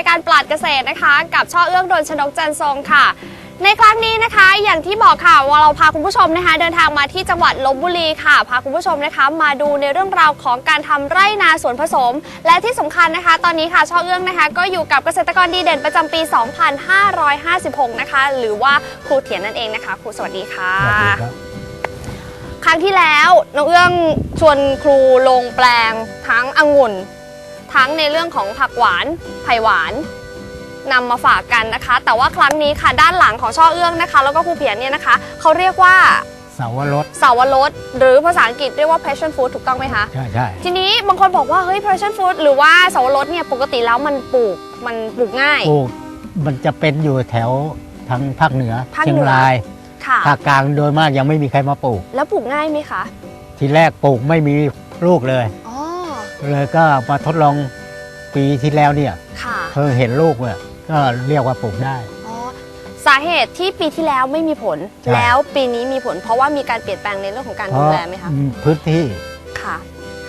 คุณผู้ชมเข้าสู่รายการปลัดเกษตรนะคะ กับช่อเอื้องดนชนกจันทร์ทรงค่ะ ในครั้งนี้นะคะ อย่างที่บอกค่ะว่าเราพาคุณผู้ชมนะคะ เดินทางมาที่จังหวัดลบบุรีค่ะ พาคุณผู้ชมนะคะ มาดูในเรื่องราวของการทำไร่นาสวนผสม และที่สำคัญนะคะ ตอนนี้ค่ะช่อเอื้องนะคะ ก็อยู่กับเกษตรกรดีเด่นประจำปี 2556 นะคะ หรือว่าครูเถียนนั่นเองนะคะครูสวัสดีค่ะสวัสดีครับครั้งที่แล้วน้องเอื้องชวนครูลงแปลงทั้งองุ่น ทั้งในเรื่องของผักหวาน ไผ่หวานนำมาฝากกันนะคะ แต่ว่าครั้งนี้ค่ะด้านหลังของช่อเอื้องนะคะ แล้วก็ครูเพียรเนี่ยนะคะเขาเรียกว่าเสาวรสเสาวรสหรือภาษาอังกฤษเรียกว่า passion fruit ถูกต้องไหมคะใช่ใช่ทีนี้บางคนบอกว่าเฮ้ย passion fruit หรือว่าเสาวรสเนี่ยปกติแล้วมันปลูกมันปลูกง่ายปลูกมันจะเป็นอยู่แถวทางภาคเหนือภาคเหนือเชียงรายค่ะภาคกลางโดยมากยังไม่มีใครมาปลูก แล้วปลูกง่ายไหมคะ ทีแรกปลูกไม่มีลูกเลยอ๋อ เลยก็มาทดลองปีที่แล้วเนี่ยค่ะเพิ่งเห็นลูกเนี่ยก็เรียกว่าปลูกได้ อ๋อสาเหตุที่ปีที่แล้วไม่มีผล ใช่ แล้วปีนี้มีผล เพราะว่ามีการเปลี่ยนแปลงในเรื่องของการเพดูราะแลไหมคะพื้นที่ค่ะ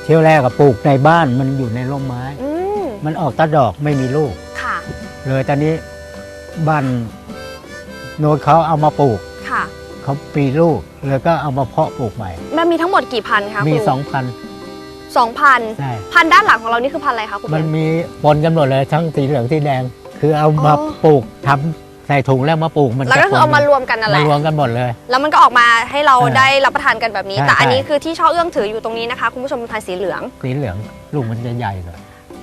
เที่ยวแรกก็ปลูกในบ้านมันอยู่ในร่มไม้ อืมมันออกตาดอกไม่มีลูก ค่ะเลยตอนนี้บ้านโน้ตเขาเอามาปลูกค่ะเขาปีลูกเลยก็เอามาเพาะปลูกใหม่ มันมีทั้งหมดกี่พันคะมีครูสองพัน สองพันใช่ พันด้านหลังของเรานี่คือพันอะไรคะคุณมันเพียร มีปนกันหมดเลยทั้งสีเหลืองสีแดง คือเอามาอ๋อ ปลูกทำใส่ถุงแล้วมาปลูกมันแล้วก็คือเอามารวมกันนั่นแหมาละ รวมกันหมดเลย แล้วมันก็ออกมาให้เราเออได้รับประทานกันแบบนี้ ใช่แต่อันนี้ใช่ คือที่ช่อเอื้องถืออยู่ตรงนี้นะคะ คุณผู้ชมเป็นพันธุ์สีเหลือง สีเหลืองลูกมันจะใหญ่เลย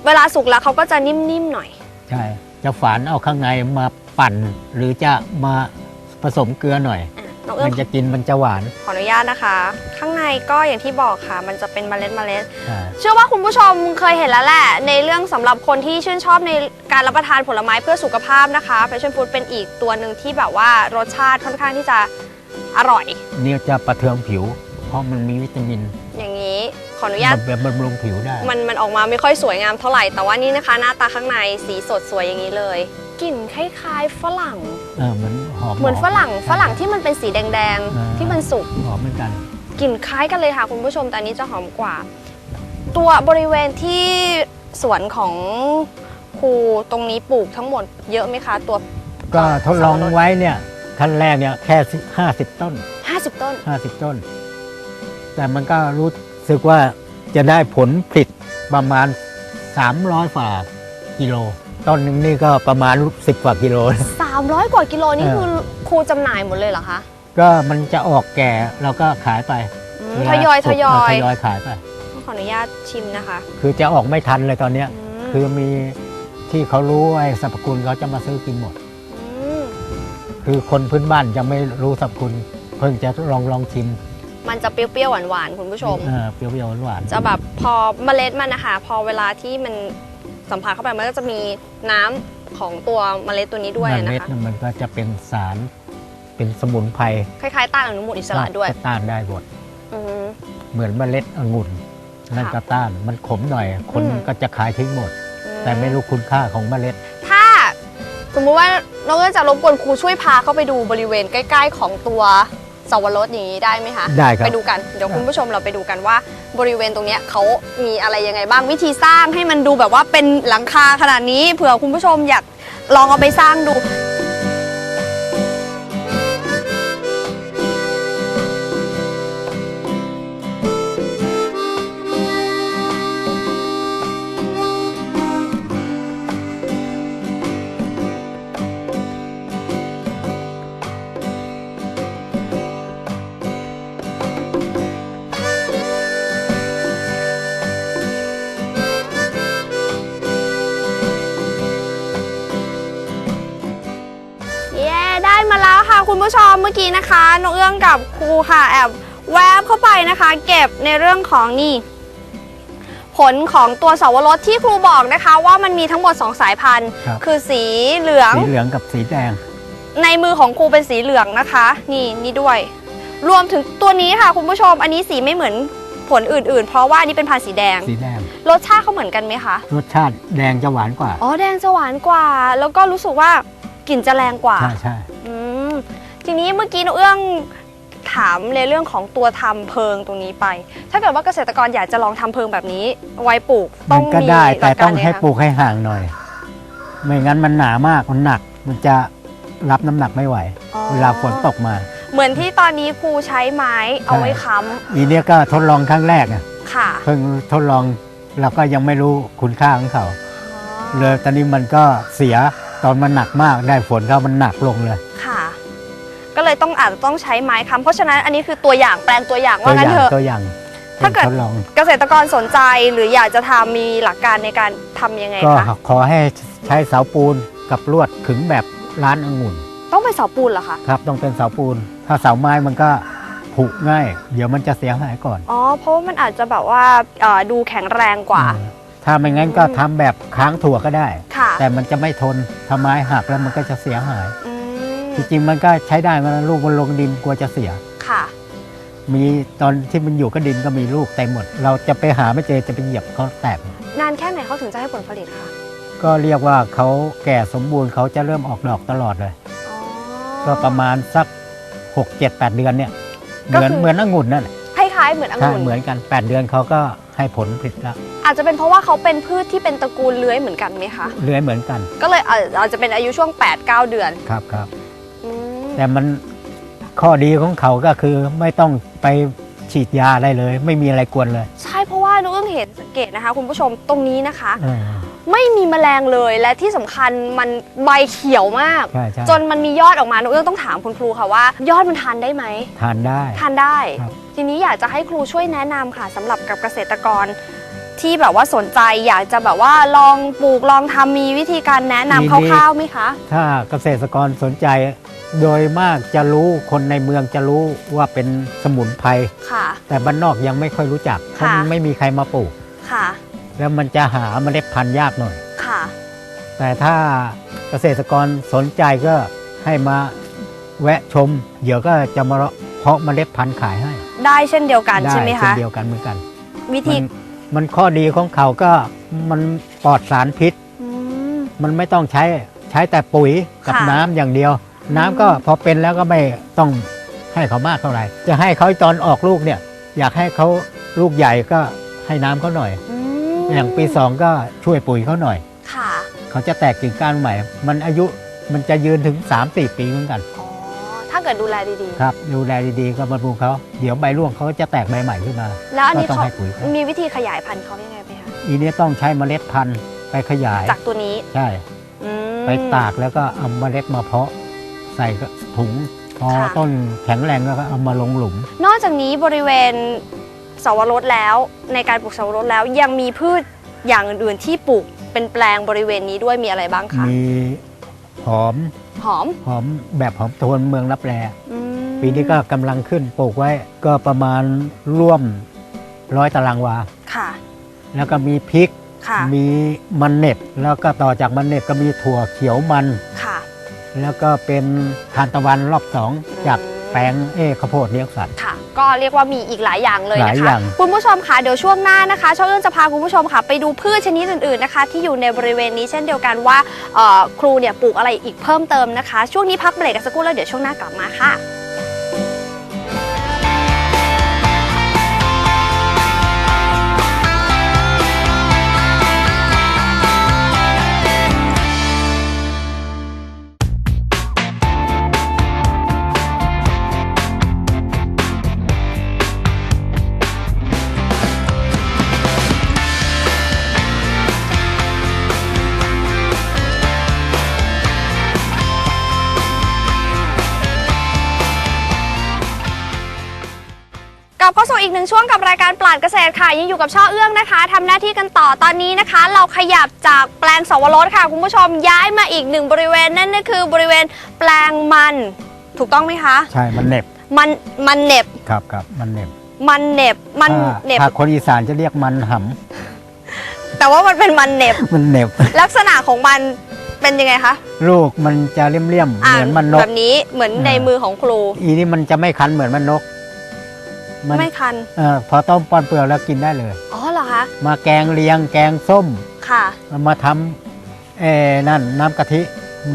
เวลาสุกแล้วเขาก็จะนิ่มๆหน่อย ใช่ จะฝานเอาข้างในมาปั่น หรือจะมาผสมเกลือหน่อย อะ น้องเอื้มัองนจะกินมันจะหวานขออนุญาตนะคะ ข้างในก็อย่างที่บอกค่ะ มันจะเป็นเมล็ดเมล็ดใช่เชื่อว่าคุณผู้ชมเคยเห็นแล้วแหละ ในเรื่องสำหรับคนที่ชื่นชอบในการรับประทานผลไม้เพื่อสุขภาพนะคะ passion fruit เป็นอีกตัวหนึ่งที่แบบว่ารสชาติค่อนข้างที่จะอร่อยเนี่ยจะประเทืองผิว เพราะมันมีวิตามินอย่างนี้ ขออนุญาตมันแบบบำรุงผิวได้ มันมันออกมาไม่ค่อยสวยงามเท่าไหร่ แต่ว่านี่นะคะ หน้าตาข้างในสีสดสวยอย่างนี้เลย กลิ่นคล้ายๆฝรั่ง เออเหมือนหอม เหมือนฝรั่งใช่ฝรั่งที่มันเป็นสีแดงอ่าๆที่มันสุกหอมเหมือนกันกลิ่นคล้ายกันเลยค่ะคุณผู้ชมแต่อันนี้จะหอมกว่า ตัวบริเวณที่สวนของครูตรงนี้ปลูกทั้งหมดเยอะไหมคะ ตัว ก็ทดลองไว้เนี่ยขั้นแรกเนี่ยแค่ห้าสิบต้น 50 ต้น 50 ต้น แต่มันก็รู้สึกว่าจะได้ผลผลิตประมาณ 300ฝ่ากิโล ต้นหนึ่งนี่ก็ประมาณ 10 กว่ากิโล 300 กว่ากิโลนี่เออคือครูจำหน่ายหมดเลยเหรอคะ ก็มันจะออกแก่เราก็ขายไปอืมเวทลายอยสุทกยอเราย ทยอยขายไป ขออนุญาตชิมนะคะคือจะออกไม่ทันเลยตอนเนี้ยมคือมีที่เขารู้ไอ้สรรพคุณเขาจะมาซื้อกินหมด มคือคนพื้นบ้านจะไม่รู้สรรพคุณ เพิ่งจะลองลองชิมมันจะเปรี้ยวๆหวานๆคุณผู้ชม เออเปรี้ยวๆหวานๆจะแบบพอเมล็ดมันนะคะ พอเวลาที่มัน สัมผัสเข้าไปมันก็จะมีน้ำของตัวเมล็ดตัวนี้ด้วยเมนะล็ดคะ น่ะมันก็จะเป็นสารเป็นสมุนไพรคล้ายๆต้านอนุมูลอิสระด้วย ก็ต้านได้หมด อืม เหมือนเมล็ดองุ่นนั่นค่ะก็ต้านมันขมหน่อย คนอืม ก็จะขายทิ้งหมด แต่ไม่รู้คุณค่าของเมล็ด ถ้าสมมุติว่าน้องเอิญจะรบกวนครูช่วยพาเข้าไปดูบริเวณใกล้ ๆ ของตัว สวรสอย่างนี้ได้ไหมคะได้ครับ ไปดูกันเดี๋ยวคุณผู้ชมเราไปดูกันว่า บริเวณตรงเนี้ยเขามีอะไรยังไงบ้างวิธีสร้างให้มันดูแบบว่าเป็นหลังคาขนาดนี้เผื่อคุณผู้ชมอยากลองเอาไปสร้างดู ผู้ชมเมื่อกี้นะคะน้องเอื้องกับครูค่ะแอบแวบเข้าไปนะคะ เก็บในเรื่องของนี่ ผลของตัวสาวรสที่ครูบอกนะคะ ว่ามันมีทั้งหมด 2 สายพันธุ์ ครับ คือสีเหลือง สีเหลืองกับสีแดง ในมือของครูเป็นสีเหลืองนะคะ นี่นี่ด้วย รวมถึงตัวนี้ค่ะคุณผู้ชม อันนี้สีไม่เหมือนผลอื่น ๆ เพราะว่าอันนี้เป็นพันธุ์สีแดง สีแดง รสชาติเขาเหมือนกันไหมคะ รสชาติแดงจะหวานกว่า อ๋อแดงจะหวานกว่า แล้วก็รู้สึกว่ากลิ่นจะแรงกว่า ใช่ใช่อืม ทีนี้เมื่อกี้น้องเอื้องถามในเรื่องของตัวทำเพิงตรงนี้ไป ถ้าเกิดว่าเกษตรกรอยากจะลองทำเพิงแบบนี้ ไว้ปลูกต้มัอนงก็มีได้หแต่ลักต้กาอรงยังไงให้คะปลูกให้ห่างหน่อย ไม่งั้นมันหนามากมันหนัก มันจะรับน้ำหนักไม่ไหวอ๋อเวลาฝนตกมา เหมือนที่ตอนนี้ครูใช้ไม้เอาไว้ค้อีเนี้ยก็ทดลองครั้งแรกอะำค่ะเพิ่งทดลองเราก็ยังไม่รู้คุณค่าของเขา เลยตอนนี้มันก็เสียตอนมันหนักมากได้ฝนเข้ามันหนักลงเลย ค่ะ ก็เลยต้องอาจจะต้องใช้ไม้ค้ำเพราะฉะนั้นอันนี้คือตัวอย่างแปลงตัวอย่างตัว่าวองั้นย่างเถอะ ตัวอย่างถ้าเกิด ทดลองเกษตรกรสนใจหรืออยากจะทำมีหลักการในการทำยังไงก็คะขอให้ใช้เสาปูนกับลวดขึงแบบร้านองุ่นต้องไปนเสาปูนเหรอคะครับต้องเป็นเสาปูน ถ้าเสาไม้มันก็ผุง่าย เดี๋ยวมันจะเสียหายก่อนอ๋อเพราะว่ามันอาจจะแบบว่าเอ่อดูแข็งแรงกว่าเออถ้าไม่งั้นก็ทำแบบค้างถั่วก็ได้ ค่ะแต่มันจะไม่ทนถ้าไม้หักแล้วมันก็จะเสียหาย อืม จริงๆมันก็ใช้ได้มันลูกมันลงดินกลัวจะเสีย ค่ะ มีตอนที่มันอยู่ก็ดินก็มีลูกเต็มหมด เราจะไปหาไม่เจอจะไปเหยียบเขาแตก นานแค่ไหนเขาถึงจะให้ผลผลิตคะก็เรียกว่าเขาแก่สมบูรณ์เขาจะเริ่มออกดอกตลอดเลย อ๋อ ก็ประมาณสัก 6 7 8 เดือนเนี่ยก็เหมือนคือ เหมือนองุ่นนั่นแหละคล้ายๆเหมือนองุ่ใช่นเหมือนกัน 8 เดือนเขาก็ให้ผลผลิตแล้วอาจจะเป็นเพราะว่าเขาเป็นพืชที่เป็นตระกูลเลื้อยเหมือนกันไหมคะ เลื้อยเหมือนกัน ก็เลยอาจอาจจะเป็นอายุช่วง 8-9 เดือน ครับครับอืม แต่มันข้อดีของเขาก็คือไม่ต้องไปฉีดยาอะไรเลย ไม่มีอะไรกวนเลย ใช่เพราะว่านุ้งเห็นสังเกตนะคะ คุณผู้ชมตรงนี้นะคะเออไม่มีแมลงเลยและที่สำคัญมันใบเขียวมาก ใช่ใช่ จนมันมียอดออกมานุ้งต้องถามคุณครูค่ะว่า ยอดมันทานได้ไหม ทานได้ ทานได้ ครับ ทีนี้อยากจะให้ครูช่วยแนะนำค่ะสำหรับกับเกษตรกร ที่แบบว่าสนใจอยากจะแบบว่าลองปลูกลองทำมีวิธีการแนะนำคร่าวๆไหมคะ ถ้าเกษตรกรสนใจ โดยมากจะรู้คนในเมืองจะรู้ว่าเป็นสมุนไพรค่ะ แต่บ้านนอกยังไม่ค่อยรู้จักเพราะค่ะมันไม่มีใครมาปลูกค่ะ แล้วมันจะหาเมล็ดพันธุ์ยากหน่อยค่ะ แต่ถ้าเกษตรกรสนใจก็ให้มาแวะชม เดี๋ยวก็จะมาเพาะเมล็ดพันธุ์ขายให้ ได้เช่นเดียวกันได้ใช่ไหมเช่นคะเดียวกันเหมือนกัน วิธีมันมันข้อดีของเขาก็มันปลอดสารพิษอืมมันไม่ต้องใช้ใช้แต่ปุ๋ยกับค่ะน้ำอย่างเดียว น้ำก็อืมพอเป็นแล้วก็ไม่ต้องให้เขามากเท่าไหร่ จะให้เขาตอนออกลูกเนี่ย อยากให้เขาลูกใหญ่ก็ให้น้ำเขาหน่อยอืมอย่างปีสองก็ช่วยปุ๋ยเขาหน่อย ค่ะ เขาจะแตกกิ่งก้านใหม่ มันอายุมันจะยืนถึง 3-4 ปีเหมือนกันอ๋อถ้าเกิดดูแลดีครับ ดูแลดีๆ ก็บำรุงเขาเดี๋ยวใบร่วงเขาจะแตกใบใหม่ขึ้นมาๆแล้วอันก็นี้ต้องเขาให้ปุ๋ยเขามีวิธีขยายพันธุ์เขายังไงไหมคะ อีเนี้ยต้องใช้เมล็ดพันธุ์ไปขยาย จากตัวนี้ ใช่อืมไปตากแล้วก็เอาเมล็ดมาเพาะ ใส่ถุงพอค่ะ ต้นแข็งแรงก็เอามาลงหลุม นอกจากนี้บริเวณสวรสแล้วในการปลูกสวรสแล้วยังมีพืชอย่างอื่นๆที่ปลูกเป็นแปลงบริเวณนี้ด้วยมีอะไรบ้างคะมีหอมหอมหอมแบบหอมโทนเมืองรับแลอืมปีนี้ก็กำลังขึ้นปลูกไว้ก็ประมาณร่วมร้อยตารางวา ค่ะแล้วก็มีพริก ค่ะมีมันเน็ต แล้วก็ต่อจากมันเน็ตก็มีถั่วเขียวมัน ค่ะ แล้วก็เป็นทานตะวันรอบสองอืมจากแปลงเอ้ข้าวโพดเลี้ยงสัตว์ ค่ะ ก็เรียกว่ามีอีกหลายอย่างเลยหลายนะอคะ ย่าง คุณผู้ชมค่ะเดี๋ยวช่วงหน้านะคะช่องเอื้องจะพาคุณผู้ชมค่ะไปดูพืชชนิดอื่นๆนะคะ ที่อยู่ในบริเวณนี้เช่นเดียวกันว่าเอ่อครูเนี่ยปลูกอะไรอีกเพิ่มเติมนะคะ ช่วงนี้พักเบรกกันสักครู่แล้วเดี๋ยวช่วงหน้ากลับมาค่ะ สู่อีกหนึ่งช่วงกับรายการปราดเกษตรค่ะ ยังอยู่กับช่อเอื้องนะคะทำหน้าที่กันต่อตอนนี้นะคะ เราขยับจากแปลงสวรสค่ะ คุณผู้ชมย้ายมาอีกหนึ่งบริเวณนั่นก็คือบริเวณแปลงมัน ถูกต้องไหมคะใช่มันเหน็บมันมันเหน็บครับครับมันเหน็บมันเหน็บมันถ้าเหน็บถ้าคนอีสานจะเรียกมันหแต่ว่ามันเป็นมันเหน็บำมันเหน็บ ลักษณะของมันเป็นยังไงคะลูกมันจะเลี่ยมๆอ่าเหมือนมันนแบกบนี้เหมือนอ่าในมือของครู อีนี่มันจะไม่คันเหมือนมันนก มันไม่คันเออพอต้มปอนเปลือกแล้วกินได้เลย อ๋อเหรอคะ มาแกงเลียงแกงส้ม ค่ะ มาทำเอ้นั่นน้ำกะทิ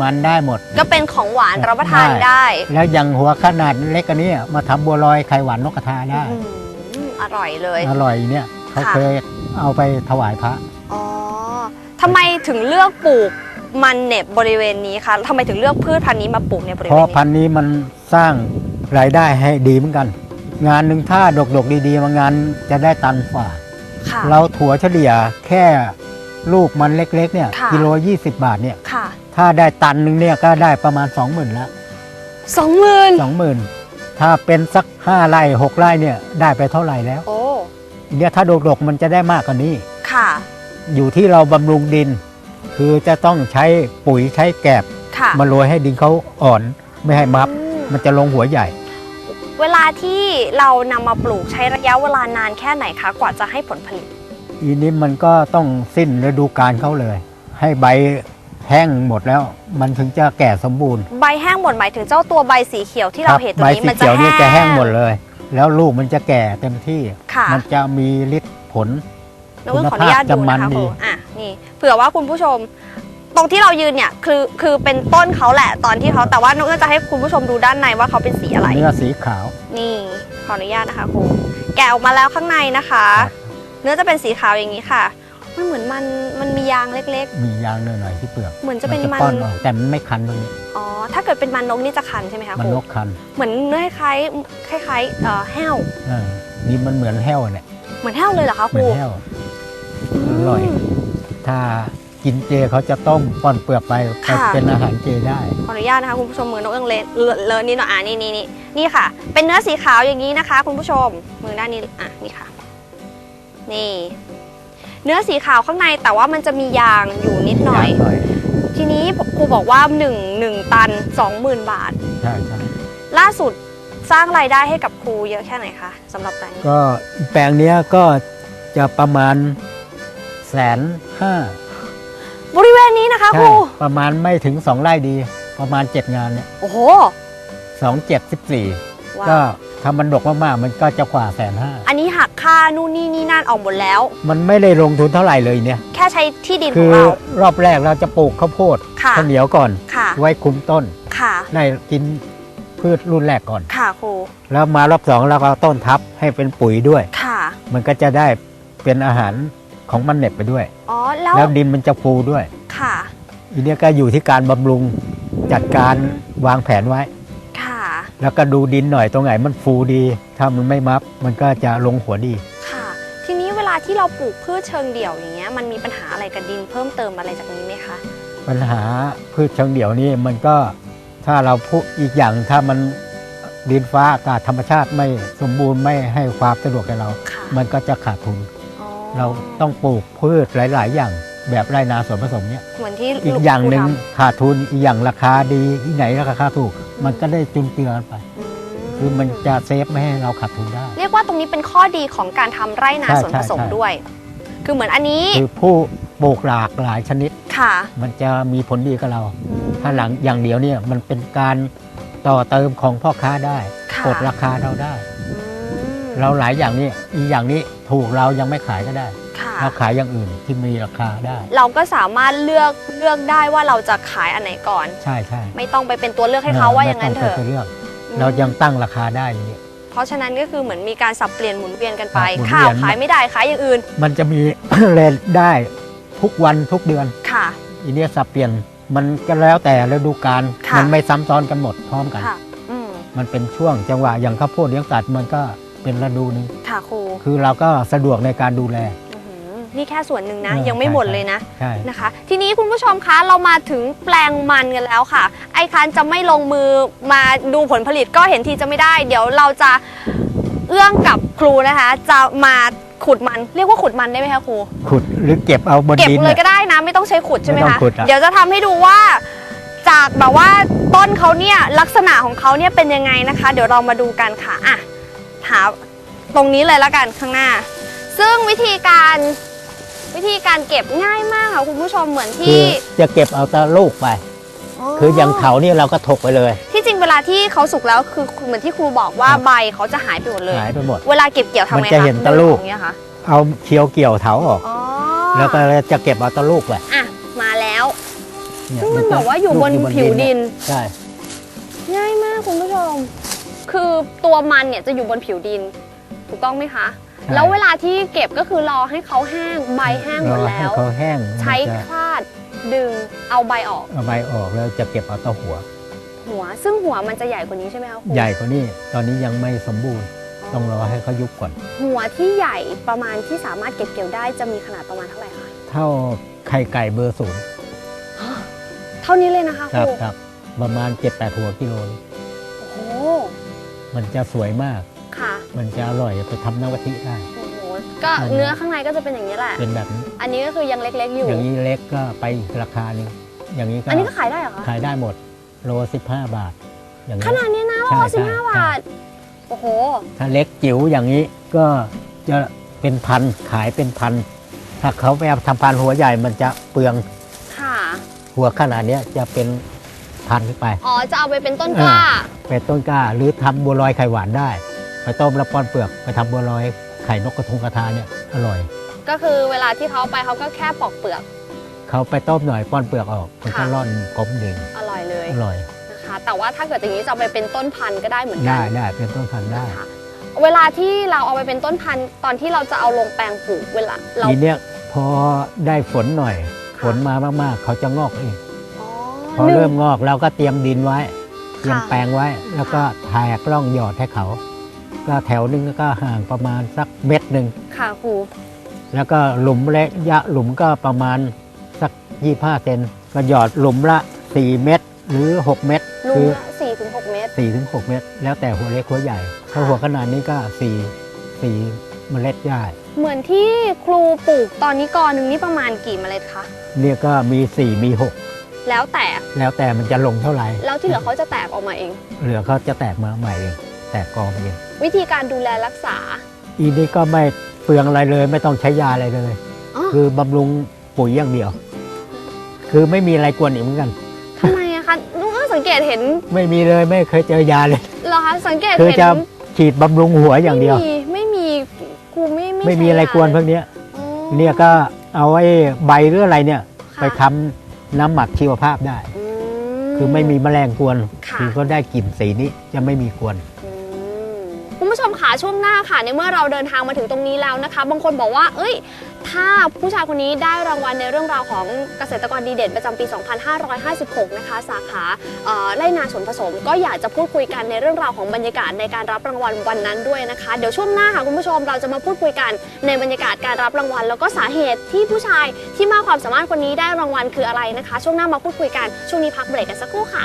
มันได้หมด ก็เป็นของหวานรับประทานได้ได้แล้วอย่างหัวขนาดเล็กอันนี้มาทำบัวลอยไข่หวานนกกระทาได้อืมอร่อยเลย อร่อยเนี่ยเขาค่ะเคยเอาไปถวายพระ อ๋อทำไมถึงเลือกปลูกมันเหน็บบริเวณนี้คะทำไมถึงเลือกพืชพันธุ์นี้มาปลูกในบริเพเวณราะพันี้นธุ์นี้มันสร้างรายได้ให้ดีเหมือนกัน งานหนึ่งถ้าดกๆดีๆมางานจะได้ตันกว่า ค่ะ เราถั่วเฉลี่ยแค่ลูกมันเล็กๆเนี่ยค่ะ กิโล20 บาทเนี่ยค่ะถ้าได้ตันหนึ่งเนี่ยก็ได้ประมาณ 20,000แล้วสองหมื่น20,000 ถ้าเป็นสัก 5 ไร่ 6 ไร่เนี่ยได้ไปเท่าไหร่แล้วโอ้เนี่ยถ้าดกๆมันจะได้มากกว่านี้ ค่ะอยู่ที่เราบำรุงดิน คือจะต้องใช้ปุ๋ยใช้แกบค่ะมาโรยให้ดินเขาอ่อน ไม่ให้มับ อืมมันจะลงหัวใหญ่ เวลาที่เรานำมาปลูกใช้ระยะเวลานานแค่ไหนคะกว่าจะให้ผลผลิต อีนี้มันก็ต้องสิ้นฤดูกาลเขาเลย ให้ใบแห้งหมดแล้ว มันถึงจะแก่สมบูรณ์ใบแห้งหมดหมายถึงเจ้าตัวใบสีเขียวที่เราเห็นตรงใบนี้สีมันจะเขียวนี่แห้งจะแห้งหมดเลย แล้วลูกมันจะแก่เต็มที่ ค่ะมันจะมีฤทธิ์ผล น้องเอิ้งขออนุญาตดูคุณภาพนะคะจะมันคดีรูอะนี่เผื่อว่าคุณผู้ชม ตรงที่เรายืนเนี่ยคือคือเป็นต้นเขาแหละตอนที่เขาแต่ว่าน้องเอิ้งจะให้คุณผู้ชมดูด้านในว่าเขาเป็นสีอะไร เนื้อสีขาว นี่ขออนุญาตนะคะครูแกะออกมาแล้วข้างในนะคะครับเนื้อจะเป็นสีขาวอย่างนี้ค่ะมันเหมือนมันมันมียางเล็ก มียางหน่อยๆที่เปลือกๆ เหมือนจะเป็นมันป้อนออกแต่มันไม่คันตรงนี้ อ๋อถ้าเกิดเป็นมันนกนี่จะคันใช่ไหมคะมันครูนกคันเหมือนเนื้อคล้ายคล้ายคล้ายๆเอ่อแห้วเออนี่มันเหมือนแห้วเนี่ยเหมือนแห้วเลยเหรอคะเหคมือรูนแห้วอร่อย ถ้า กินเจเขาจะต้มป้อนเปลือกไปก็ค่ะ เป็นอาหารเจได้ ขออนุญาตนะคะคุณผู้ชมมือน้องเอิงเลนเลอะเลอะนี่หน่อยอะนี่นี่นี่นี่ค่ะ เป็นเนื้อสีขาวอย่างนี้นะคะ คุณผู้ชมมือด้านนี้อะนี่ค่ะ นี่ เนื้อสีขาวข้างในแต่ว่ามันจะมียางอยู่นิดหน่อยางหน่อยทีนี้ครูบอกว่า1 1ตัน 20,000 บาท ใช่ใช่ล่าสุดสร้างรายได้ให้กับครูเยอะแค่ไหนคะสำหรับแปลงนี้ก็แปลงเนี้ยก็จะประมาณแสนห้า บริเวณนี้นะคะคใช่รูประมาณไม่ถึงสองไร่ดี ประมาณเจ็ดงานเนี่ยโอ้โหสองเจ็ดสิบสี่ว้าก็วถ้ามันดกมากๆ มันก็จะกว่าแสนห้าอันนี้หักค่านู่นนี่นี่นั่นออกหมดแล้ว มันไม่ได้ลงทุนเท่าไหร่เลยเนี่ย แค่ใช้ที่ดินขคืองอเรารอบแรกเราจะปลูกข้าวโพดค่ะข้าวเหนียวก่อน ค่ะไว้คุมต้นค่ะได้กินพืชรุ่นแรกก่อน ค่ะครูแล้วมารอบสองเราก็เอาต้นทับให้เป็นปุ๋ยด้วย ค่ะมันก็จะได้เป็นอาหารของมันเหน็บไปด้วย อ๋อแล้วแล้วดินมันจะฟูด้วย ค่ะอีเนี้ยก็อยู่ที่การบำรุงจัดการวางแผนไว้ ค่ะ แล้วก็ดูดินหน่อยตรงไหนมันฟูดี ถ้ามันไม่มับมันก็จะลงหัวดี ค่ะ ทีนี้เวลาที่เราปลูกพืชเชิงเดี่ยวอย่างเงี้ยมันมีปัญหาอะไรกับดินเพิ่มเติมอะไรจากนี้ไหมคะ ปัญหาพืชเชิงเดี่ยวนี่มันก็ถ้าเราพูดอีกอย่างถ้ามันดินฟ้าอากาศธรรมชาติไม่สมบูรณ์ไม่ให้ความสะดวกแก่เรา ค่ะ มันก็จะขาดทุน อ๋อเราต้องปลูกพืชหลาย ๆ อย่าง แบบไรนาสวนผสมเนี่ยเหมือนที่อีกลูอย่างหนึ่งครูทขาดทุนอีกอย่างราคาดีอีกไหนราคาถูก มันก็ได้จุนเจือกันไปำคือมันจะเซฟไม่ให้เราขาดทุนได้ เรียกว่าตรงนี้เป็นข้อดีของการทำไร่นาใช่สวนผสมใช่ใช่ด้วย คือเหมือนอันนี้คือผู้ปลูกหลากหลายชนิดค่ะ มันจะมีผลดีกับเราอืมถ้าหลังอย่างเดียวเนี่ยมันเป็นการต่อเติมของพ่อค้าได้ค่ะกดราคาเราได้อืมเราหลายอย่างนี่อีกอย่างนี้ถูกเรายังไม่ขายก็ได้ ค่ะเราขายอย่างอื่นที่มีราคาได้ เราก็สามารถเลือกเลือกได้ว่าเราจะขายอันไหนก่อน ใช่ใช่ไม่ต้องไปเป็นตัวเลือกให้เขาว่าอย่างนั้นเถอะไม่ต้ไปเลือกอืมเรายังตั้งราคาได้อย่างนี้เพราะฉะนั้นก็คือเหมือนมีการสับเปลี่ยนหมุนเวียนกันไป ครับหมุนข้าวเวียนขายไม่ได้ขายอย่างอื่นมันจะมี เรนได้ทุกวันทุกเดือน ค่ะ อีเนี้ยสับเปลี่ยนมันก็แล้วแต่ฤดูกาลค่ะ มันไม่ซ้ำซ้อนกันหมดพร้อมกัน ค่ะ อืมมันเป็นช่วงจังหวะอย่างข้าวโพดเลี้ยงสัตว์มันก็เป็นฤดูหนึงค่ะครูคือเราก็สะดวกในการดูแลอื้อหือ นี่แค่ส่วนหนึ่งนะ เออยังไม่ใช่หมดใช่เลยนะใช่ นะคะ ทีนี้คุณผู้ชมคะเรามาถึงแปลงมันกันแล้วค่ะ ไอคันจะไม่ลงมือมาดูผลผลิตก็เห็นทีจะไม่ได้ เดี๋ยวเราจะเอื้องกับครูนะคะ จะมาขุดมันเรียกว่าขุดมันได้ไหมคะครู ขุดหรือเก็บเอาบนเก็บดินเลยน่ะก็ได้นะ ไม่ต้องใช้ขุดใช่ไหมไม่ต้อคะ งขุดอะ เดี๋ยวจะทำให้ดูว่าจากแบบว่าต้นเขาเนี่ยลักษณะของเขาเนี่ยเป็นยังไงนะคะ เดี๋ยวเรามาดูกันค่ะอะหาตรงนี้เลยละกันข้างหน้า ซึ่งวิธีการ วิธีการเก็บง่ายมากค่ะคุณผู้ชมเหมือนคืที่อจะเก็บเอาแต่ลูกไป คืออย่างเขาเนี่ยเราก็ถกไปเลย ที่จริงเวลาที่เขาสุกแล้วคือเหมือนที่ครูบอกว่าครับ ใบเขาจะหายไปหมดเลย หายไปหมด เวลาเก็บเกี่ยวทำไงมันคะจะเห็นแต่ลูกดึงอออย่างเงี้ยค่ะเอาเคียวเกี่ยวเถาออก อ๋อแล้วก็จะเก็บเอาแต่ลูกไปอะมาแล้วเยซึ่งมันจะบอกว่าอยู่บนลูกผิวดิน ใช่ง่ายมากคุณผู้ชม คือตัวมันเนี่ยจะอยู่บนผิวดิน ถูกต้องไหมคะใช่ แล้วเวลาที่เก็บก็คือรอให้เขาแห้งใบแห้งหมดรอแล้ให้วเขาแห้งใช้มันจะคลาดดึงเอาใบออกเอาใบออกแล้วจะเก็บเอาแต้หัว หัวซึ่งหัวมันจะใหญ่กว่านี้ใช่ไหมคะครูใหญ่กว่านี้ตอนนี้ยังไม่สมบูรณ์ต้องรอให้เขายุบก่อน หัวที่ใหญ่ประมาณที่สามารถเก็บเกี่ยวได้จะมีขนาดประมาณเท่าไหร่คะเท่าไข่ไก่เบอร์ศูนย์เท่านี้เลยนะคะคครัรูบครับประมาณ7-8หัวกิโลโอ้โหมันจะสวยมาก ค่ะ มันจะอร่อยไปทำน้ำกะทิได้ โอ้โห ก็เนื้อข้างในก็จะเป็นอย่างนี้แหละ เป็นแบบนี้อันนี้ก็คือยังเล็กๆอยู่ อย่างนี้เล็กก็ไปอีกราคาหนึ่งอย่างนี้ก็อันนี้ก็ขายได้เหรอคะ ขายได้หมดโล15 บาท อย่างขนี้ นาดนี้นะใช่โลสิบใช่ห้าใช่ บาท โอ้โห ถ้าเล็กจิ๋วอย่างนี้ก็จะเป็นพันขายเป็นพัน ถ้าเขาไปเอาทำพันหัวใหญ่มันจะเปลืองค่ะ หัวขนาดเนี้ยจะเป็นพันขึ้นไป อ๋อ จะเอาไปเป็นต้นกล้า เป็นต้นกล้าหรือทำบัวลอยไข่หวานได้ ไปต้มแล้วป้อนเปลือกไปทำบัวลอยไข่นกกระทงกระทาเนี่ยอร่อย ก็คือเวลาที่เขาเอาไปเขาก็แค่ปอกเปลือก เขาไปต้มหน่อยป้อนเปลือกออกมันก็ค่ะ ร่อนกลมดิ่งอร่อยเลยอร่อยนะคะ แต่ว่าถ้าเกิดอย่างนี้จะเอาไปเป็นต้นพันธุ์ก็ได้เหมือนกัได้ได้เป็นต้นพันธุ์ได้นะคะเวลาที่เราเอาไปเป็นต้นพันธุ์ตอนที่เราจะเอาลงแปลงปลูกเวลาเรา ทีเนี้ยพอได้ฝนหน่อย ค่ะ ฝนมามากๆ เขาจะงอกเองอ๋อพอหนึ่ง เริ่มงอกเราก็เตรียมดินไว้ เตรียมค่ะ แปลงไว้ แล้วก็แทกร่องหยอดให้เขา ก็แถวหนึงก็ห่างประมาณสักเม็ดหนึ่ง ค่ะครูแล้วก็หลุมเล็กยะหลุมก็ประมาณสัก 25เซนก็หยอดหลุมละ 4 เม็ดหรือ 6 เม็ดลุคืงอละสี่ถึงหกเมตร 4 ถึง 6 เม็ดแล้วแต่หัวเล็กหัวใหญ่ ถ้าค่ะหัวขนาดนี้ก็ 4 4เมล็ดได้เหมือนที่ครูปลูกตอนนี้กอหนึ่งนี่ประมาณกี่เมล็ดคะ เนี่ยก็มี 4 มี แล้วแต่6 แล้วแต่มันจะลงเท่าไหร่แล้วที่เหลือเขาจะแตกออกมาเอง เหลือเขาจะแตกมาใหม่เองแตกกอมาเองวิธีการดูแลรักษา อีนี้ก็ไม่เปลืองอะไรเลย ไม่ต้องใช้ยาอะไรเลย อ๋อ คือบำรุงปุ๋ยอย่างเดียว คือไม่มีอะไรกวนอีกเหมือนกัน ทำไมอะคะลุงก็สังเกตเห็นไม่มีเลยไม่เคยเจอยาเลย เหรอคะสังเกตคือเห็นจะฉีดบำรุงหัวอย่างเดียว ไม่มีไม่มีครูไม่ไม่มีอะไรกวนพวกเนี้ย อ๋อเนี่ยก็เอาไอ้ใบหรืออะไรเนี่ย ค่ะไปทำน้ำหมักชีวภาพได้ อื คือไม่มีแมลงกวนค่ะ อก็ได้กลิ่นสีนี้จะไม่มีกวนอืม คุณผู้ชมค่ะช่วงหน้าค่ะในเมื่อเราเดินทางมาถึงตรงนี้แล้วนะคะ บางคนบอกว่า เอ้ย ถ้าผู้ชายคนนี้ได้รางวัลในเรื่องราวของเกษตรกรดีเด่นประจำปี 2556 นะคะ สาขาไร่นาสวนผสม ก็อยากจะพูดคุยกันในเรื่องราวของบรรยากาศในการรับรางวัลวันนั้นด้วยนะคะ เดี๋ยวช่วงหน้าค่ะคุณผู้ชมเราจะมาพูดคุยกันในบรรยากาศการรับรางวัล แล้วก็สาเหตุที่ผู้ชายที่มากความสามารถคนนี้ได้รางวัลคืออะไรนะคะ ช่วงหน้ามาพูดคุยกันช่วงนี้พักเบรกกันสักครู่ค่ะ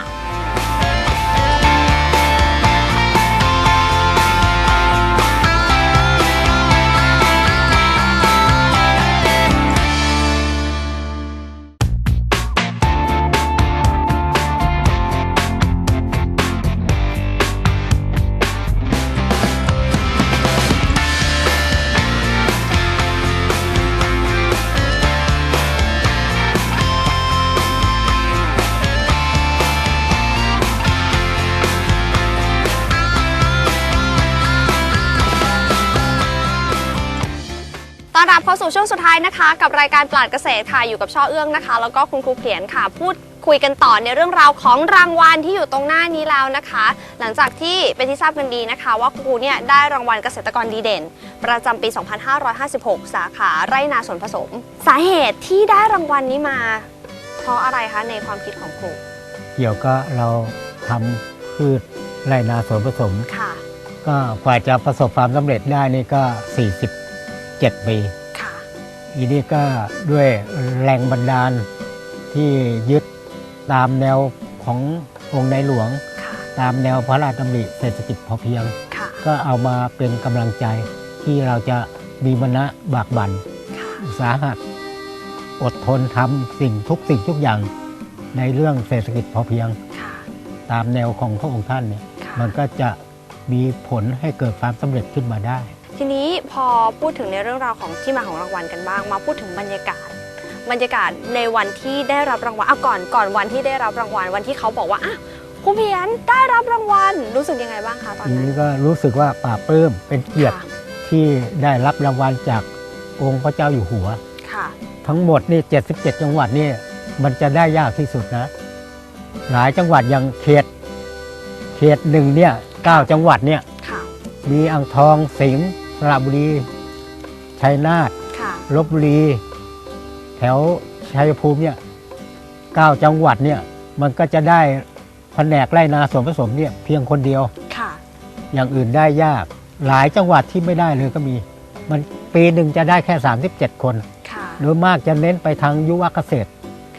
สู่ช่วงสุดท้ายนะคะ กับรายการปราดเกษตรค่ะอยู่กับช่อเอื้องนะคะ แล้วก็คุณครูเขียนค่ะ พูดคุยกันต่อในเรื่องราวของรางวัลที่อยู่ตรงหน้านี้แล้วนะคะ หลังจากที่เป็นที่ทราบกันดีนะคะ ว่าครูเนี่ยได้รางวัลเกษตรกรดีเด่น ประจำปี 2556 สาขาไร่นาสวนผสม สาเหตุที่ได้รางวัลนี้มา เพราะอะไรคะในความคิดของครู เกี่ยวก็เราทำพืชไรนาสวนผสมค่ะ ก็กว่าจะประสบความสำเร็จได้นี่ก็ 47ปีค่ะ อีนี่ก็ด้วยแรงบันดาลที่ยึดตามแนวขององค์ในหลวงค่ะตามแนวพระราชดำริเศรษฐกิจพอเพียงค่ะก็เอามาเป็นกำลังใจที่เราจะมีมณะบากบั่นค่ะอุตสาหะอดทนทำสิ่งทุกสิ่งทุกอย่างในเรื่องเศรษฐกิจพอเพียงค่ะตามแนวของพระองค์ท่านเนี่ยค่ะมันก็จะมีผลให้เกิดความสำเร็จขึ้นมาได้ ทีนี้พอพูดถึงในเรื่องราวของที่มาของรางวัลกันบ้าง มาพูดถึงบรรยากาศ บรรยากาศในวันที่ได้รับรางวัลอะก่อนก่อนวันที่ได้รับรางวัลวันที่เขาบอกว่าอะครูเพียนได้รับรางวัลรู้สึกยังไงบ้างคะตอนทีนั้นนี้ก็รู้สึกว่าปลาบปลื้มเป็นเกียรติค่ะที่ได้รับรางวัลจากองค์พระเจ้าอยู่หัว ค่ะ ทั้งหมดนี่77 จังหวัดนี่มันจะได้ยากที่สุดนะ หลายจังหวัดอย่างเขต เขตหนึ่งเนี่ยเก้าจังหวัดเนี่ยค่ะ มีอ่างทองสิงห์ สระบุรีชัยนาทค่ะ ลบบุรี แถวชัยภูมิเนี่ย9จังหวัดเนี่ยมันก็จะได้แผนกไร่นาส่วนผสมเนี่ยเพียงคนเดียว ค่ะ อย่างอื่นได้ยาก หลายจังหวัดที่ไม่ได้เลยก็มี มันปีหนึ่งจะได้แค่ 37 คนค่ะ โดยมากจะเน้นไปทางยุวเกษตร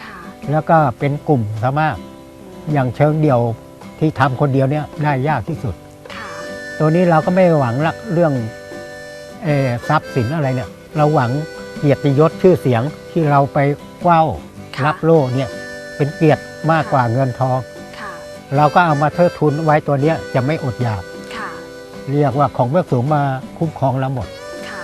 ค่ะแล้วก็เป็นกลุ่มซะมากอย่างเชิงเดี่ยวที่ทำคนเดียวเนี่ยได้ยากที่สุด ค่ะ ตัวนี้เราก็ไม่หวังละเรื่องเออ ทรัพย์สินอะไรเนี่ยเราหวังเกียรติยศชื่อเสียงที่เราไปเฝ้าค่ะรับโล่เนี่ยเป็นเกียรติมากกว่าเงินทอง ค่ะเราก็เอามาเทิดทุนไว้ตัวเนี้ยจะไม่อดอยาก ค่ะเรียกว่าของเบื้องสูงมาคุ้มครองเราหมด ค่ะ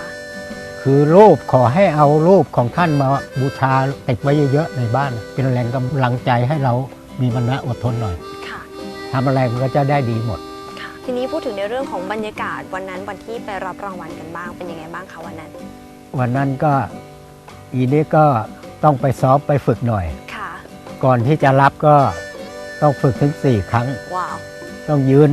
คือรูปขอให้เอารูปของท่านมาบูชาติดไว้เยอะๆในบ้าน เป็นแรงกำลังใจให้เรามีมณะอดทนหน่อยค่ะทำอะไรมันก็จะได้ดีหมดค่ะ ทีนี้พูดถึงในเรื่องของบรรยากาศวันนั้นวันที่ไปรับรางวัลกันบ้างเป็นยังไงบ้างคะวันนั้น วันนั้นก็อีนี้ก็ต้องไปซ้อมไปฝึกหน่อย ค่ะ ก่อนที่จะรับก็ต้องฝึกถึง4ครั้ง ว้าว ต้องยืน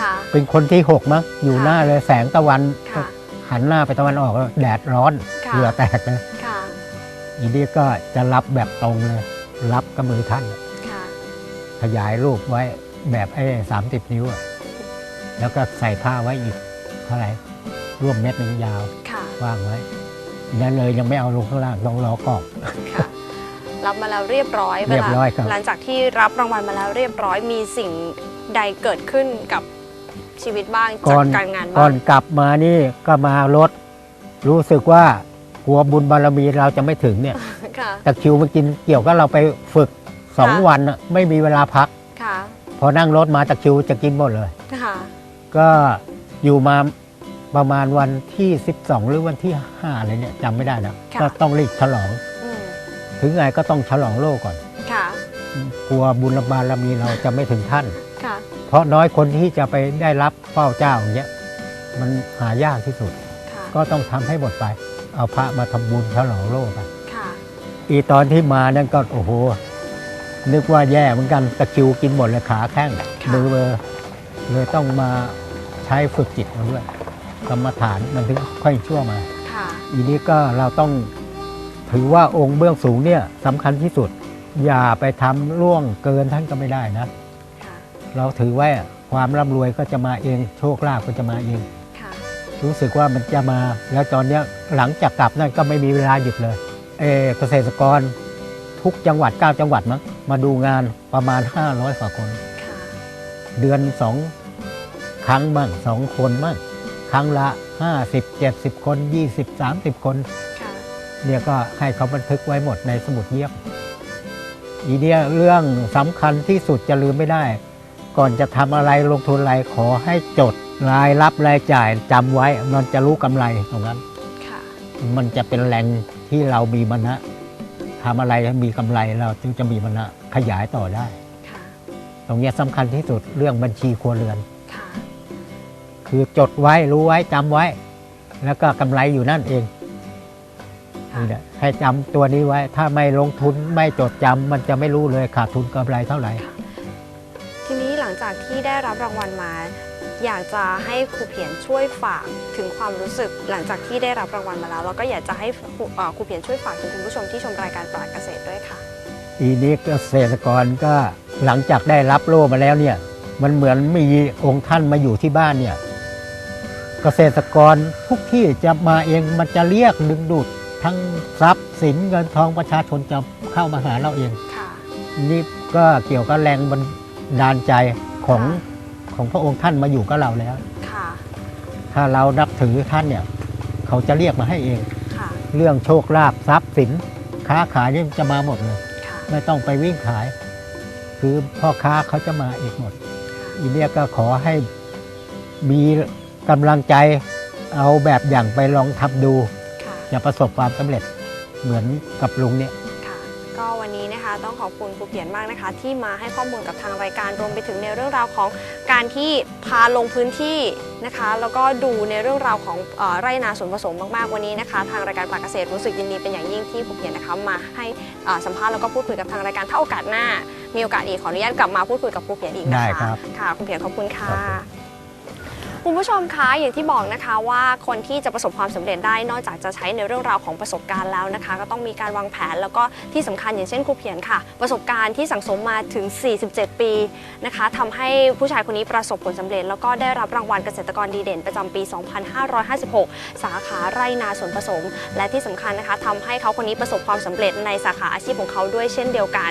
ค่ะ เป็นคนที่6มั้งอยู่ค่ะหน้าเลยแสงตะวัน ค่ะ หันหน้าไปตะวันออกแล้วแดดร้อนค่ะ เหงื่อแตกเลยค่ะ อีนี้ก็จะรับแบบตรงเลยรับกับมือท่าน ค่ะ ขยายรูปไว้แบบไอ้สามสิบนิ้วอะ แล้วก็ใส่ผ้าไว้อีกเท่าไหร่ร่วมเม็ดหนึงยาวค่ะ ว่างไว้นั่นเลยยังไม่เอาลงข้างล่างต้องรอกรอบ ค่ะ รับมาแล้วเรียบร้อยเรียบร้อยวลาครับ หลังจากที่รับรางวัลมาแล้วเรียบร้อยมีสิ่งใดเกิดขึ้นกับชีวิตบ้างก่จาอกนการงานก่บ้าองนกลับมานี่ก็มารถ รู้สึกว่ากลัวบุญบารมีเราจะไม่ถึงเนี่ยค่ะ ตะคริวมากินเกี่ยวกับเราไปฝึกสองค่ะ วันอะไม่มีเวลาพัก ค่ะพอนั่งรถมาตะคริวจะกินหมดเลย ค่ะ ก็อยู่มาประมาณวันที่ 12 หรือวันที่ 5 อะไรเนี่ยจำไม่ได้นะค่ะ ก็ต้องรีบฉลอง อืมถึงไงก็ต้องฉลองโลกก่อน ค่ะกลัวบุญบารมีเราจะไม่ถึงท่าน ค่ะ เพราะน้อยคนที่จะไปได้รับเฝ้าเจ้าอย่างเงี้ยมันหายากที่สุด ค่ะ ก็ต้องทำให้หมดไป เอาพระมาทำบุญฉลองโลกไปค่ะ อีตอนที่มานั่นก็โอ้โห นึกว่าแย่เหมือนกันตะคริวกินหมดเลยขาแข้งค่ะมือเบลอเลยต้องมาใช้ฝึกจิตมาด้วยกรรมฐานมันถึงค่อยชั่วมา ค่ะ อีนี้ก็เราต้องถือว่าองค์เบื้องสูงเนี่ยสำคัญที่สุด อย่าไปทำล่วงเกินท่านก็ไม่ได้นะ ค่ะ เราถือไว้ความร่ำรวยก็จะมาเอง โชคลาภก็จะมาเอง ค่ะ รู้สึกว่ามันจะมาแล้วตอนเนี้ยหลังจากกลับนั่นก็ไม่มีเวลาหยุดเลยเออเกษตรกรทุกจังหวัด 9 จังหวัดมั้งมาดูงานประมาณ 500กว่าคน ค่ะ เดือนสองค รั้งบ้างสองคนบ้างครั้งละ 50 70 คน 20 30 คนค่ะเนี่ยก็ให้เขาบันทึกไว้หมดในสมุดเยี่ยมอีเนี่ยเรื่องสำคัญที่สุดจะลืมไม่ได้ ก่อนจะทำอะไรลงทุนอะไรขอให้จดรายรับรายจ่ายจำไว้มันจะรู้กำไรตรงนั้น ค่ะมันจะเป็นแหล่งที่เรามีมณะทำอะไรให้มีกำไรเราจึงจะมีมณะขยายต่อได้ ค่ะ ตรงเนี้ยสำคัญที่สุดเรื่องบัญชีครัวเรือน ค่ะคือจดไว้รู้ไว้จำไว้ แล้วก็กำไรอยู่นั่นเองค่ะนี่แหละให้จำตัวนี้ไว้ ถ้าไม่ลงทุนไม่จดจำมันจะไม่รู้เลยขาดทุนกำไรเท่าไหร่ ทีนี้หลังจากที่ได้รับรางวัลมา อยากจะให้ครูเพียรช่วยฝากถึงความรู้สึก หลังจากที่ได้รับรางวัลมาแล้วแล้วก็อยากจะให้ครูเอ่อครูเพียรช่วยฝากถึงคุณผู้ชมที่ชมรายการปราดเกษตรด้วยค่ะอีนี้เกษตรกรก็หลังจากได้รับโล่มาแล้วเนี่ยมันเหมือนมีองค์ท่านมาอยู่ที่บ้านเนี่ย เกษตรกรทุกที่จะมาเองมันจะเรียกดึงดูดทั้งทรัพย์สินเงินทองประชาชนจะเข้ามาหาเราเองค่ะนี่ก็เกี่ยวกับแรงบันดาลใจของของพระองค์ท่านมาอยู่กับเราแล้วค่ะถ้าเรานับถือท่านเนี่ย เขาจะเรียกมาให้เองค่ะเรื่องโชคลาภทรัพย์สิน ค้าขายนี่จะมาหมดเลยค่ะไม่ต้องไปวิ่งขาย คือพ่อค้าเขาจะมาเองหมดอีเนี่ยก็ขอให้มี กำลังใจเอาแบบอย่างไปลองทำดู ค่ะ จะประสบความสำเร็จเหมือนกับลุงเนี่ย ค่ะก็วันนี้นะคะต้องขอบคุณครูเพียรมากนะคะ ที่มาให้ข้อมูลกับทางรายการรวมไปถึงในเรื่องราวของการที่พาลงพื้นที่นะคะ แล้วก็ดูในเรื่องราวของเออไร่นาสวนผสมมากๆวันนี้นะคะ ทางรายการปากเกษตรรู้สึกยินดีเป็นอย่างยิ่งที่ครูเพียรนะคะมาให้เอ่อสัมภาษณ์แล้วก็พูดคุยกับทางรายการถ้าโอกาสหน้า มีโอกาสอีกขออนุญาตกลับมาพูดคุยกับครูเพียรอีกนะคะได้ครับค่ะครูเพียรขอบคุณค่ะครับผม คุณผู้ชมคะอย่างที่บอกนะคะว่าคนที่จะประสบความสำเร็จได้นอกจากจะใช้ในเรื่องราวของประสบการณ์แล้วนะคะ ก็ต้องมีการวางแผนแล้วก็ที่สำคัญอย่างเช่นครูเพียรค่ะ ประสบการณ์ที่สั่งสมมาถึง 47 ปีนะคะทำให้ผู้ชายคนนี้ประสบผลสำเร็จ แล้วก็ได้รับรางวัลเกษตรกรดีเด่นประจำปี 2556 สาขาไร่นาสวนผสม และที่สำคัญนะคะทำให้เขาคนนี้ประสบความสำเร็จในสาขาอาชีพของเขาด้วยเช่นเดียวกัน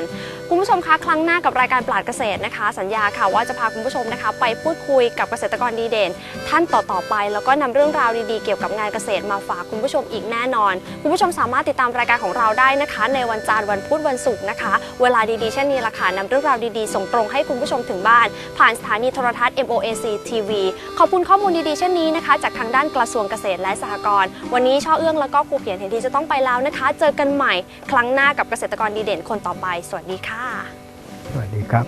คุณผู้ชมคะครั้งหน้ากับรายการปราดเกษตรนะคะ สัญญาค่ะว่าจะพาคุณผู้ชมนะคะ ไปพูดคุยกับเกษตรกรดีเด่นท่านต่อๆไป แล้วก็นำเรื่องราวดีๆเกี่ยวกับงานเกษตรมาฝากคุณผู้ชมอีกแน่นอน คุณผู้ชมสามารถติดตามรายการของเราได้นะคะ ในวันจันทร์วันพุธวันศุกร์นะคะ เวลาดีๆเช่นนี้ละค่ะนำเรื่องราวดีๆส่งตรงให้คุณผู้ชมถึงบ้าน ผ่านสถานีโทรทัศน์ MOAC TV ขอบคุณข้อมูลดีๆเช่นนี้นะคะ จากทางด้านกระทรวงเกษตรและสหกรณ์วันนี้ช่อเอื้องแล้วก็ครูเพียรเห็นทีจะต้องไปแล้วนะคะ เจอกันใหม่ ครั้งหน้ากับเกษตรกรดีเด่นคนต่อไป สวัสดีค่ะ สวัสดีครับ